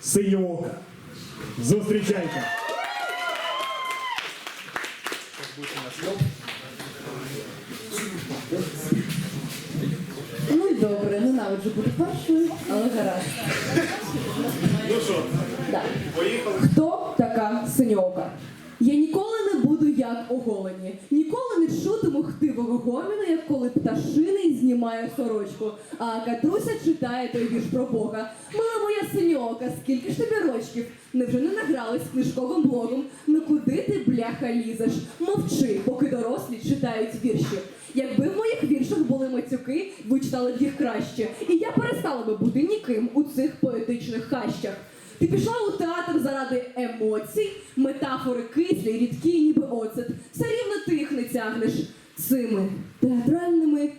Синьоока. Зустрічайте. Ну і добре, ненавиджу бути першою, але гаразд. Ну що, Да. поїхали? Хто така синьока? Я ніколи не буду як оголені, ніколи не чутиму хтивого гоміну, як коли пташиний знімає сорочку, а Катруся читає той вірш про Бога. Мила моя синьока, скільки ж тобі рочків? Невже не награлись книжковим блогом? Ну куди ти, бляха, лізеш? Мовчи, поки дорослі читають вірші. Якби в моїх віршах були матюки, ви читали б їх краще. І я перестала би бути ніким у цих поетичних хащах. Ти пішла у театр заради емоцій, метафори кислі, рідкі, ніби оцет. Все рівно ти їх не тягнеш цими театральними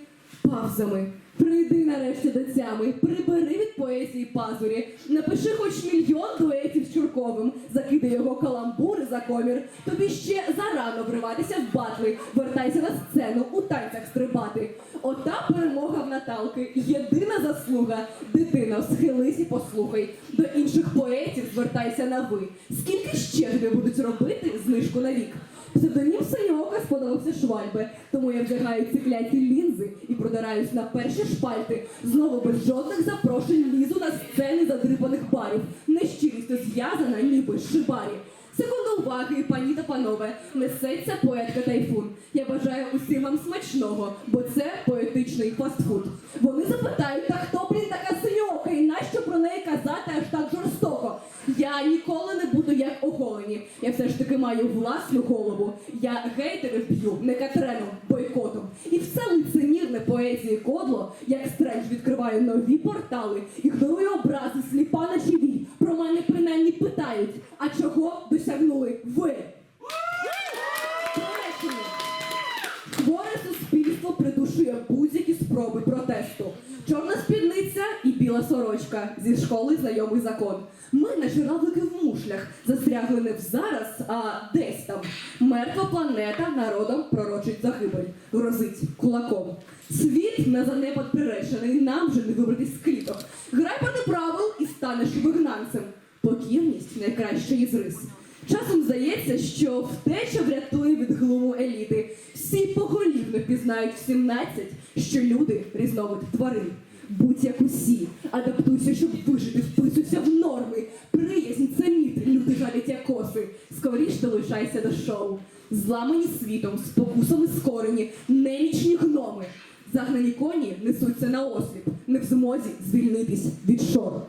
павзами. Прийди нарешті до тями, прибери від поезії пазурі, напиши хоч мільйон дуетів Чурковим, закидай його каламбури за комір. Тобі ще зарано вриватися в батли, вертайся на сцену, у танцях стрибати. Ота перемога в Наталки, єдина заслуга. Дитино, схились і послухай. До інших поетів звертайся на ви. Скільки ще тобі будуть робити знижку на вік? Псевдонім Саньока сподобався швальби, тому я вдягаю ці кляті лінзи і продираюсь на перші шпальти. Знову без жодних запрошень лізу на сцени задрипаних барів. Нещирістю зв'язана, ніби шибарі. Секунду уваги, пані та панове, несеться поетка Тайфун. Бажаю усім вам смачного, бо це поетичний фастфуд. Вони запитають, та хто, блін, така синьока, і нащо про неї казати аж так жорстоко? Я ніколи не буду як оголені. Я все ж таки маю власну голову. Я гейтерів б'ю не катреном, бойкотом. І все лицемірне поезії кодло, як стрендж відкриваю нові портали, ігнорую образи сліпа на чиві. Про мене принаймні питають, а чого досягнули ви? Будь-які спроби протесту. Чорна спідниця і біла сорочка зі школи знайомий закон. Ми, наче равлики в мушлях, застрягли не в зараз, а десь там. Мертва планета народом пророчить загибель, грозить кулаком. Світ на занепад приречений, нам же не вибратись з кліток. Грай проти правил і станеш вигнанцем. Покірність найкраща із рис. Часом здається, що втеча врятує від глуму еліти. Всі поголівно пізнають в 17, що люди різновид тварин. Будь як усі, адаптуйся, щоб вижити, вписуйся в норми. Приязнь це міт, люди жалять як коси. Скоріш долучайся до шоу. Зламані світом, спокусами скорені, немічні гноми. Загнані коні несуться на осліп, не в змозі звільнитись від шору.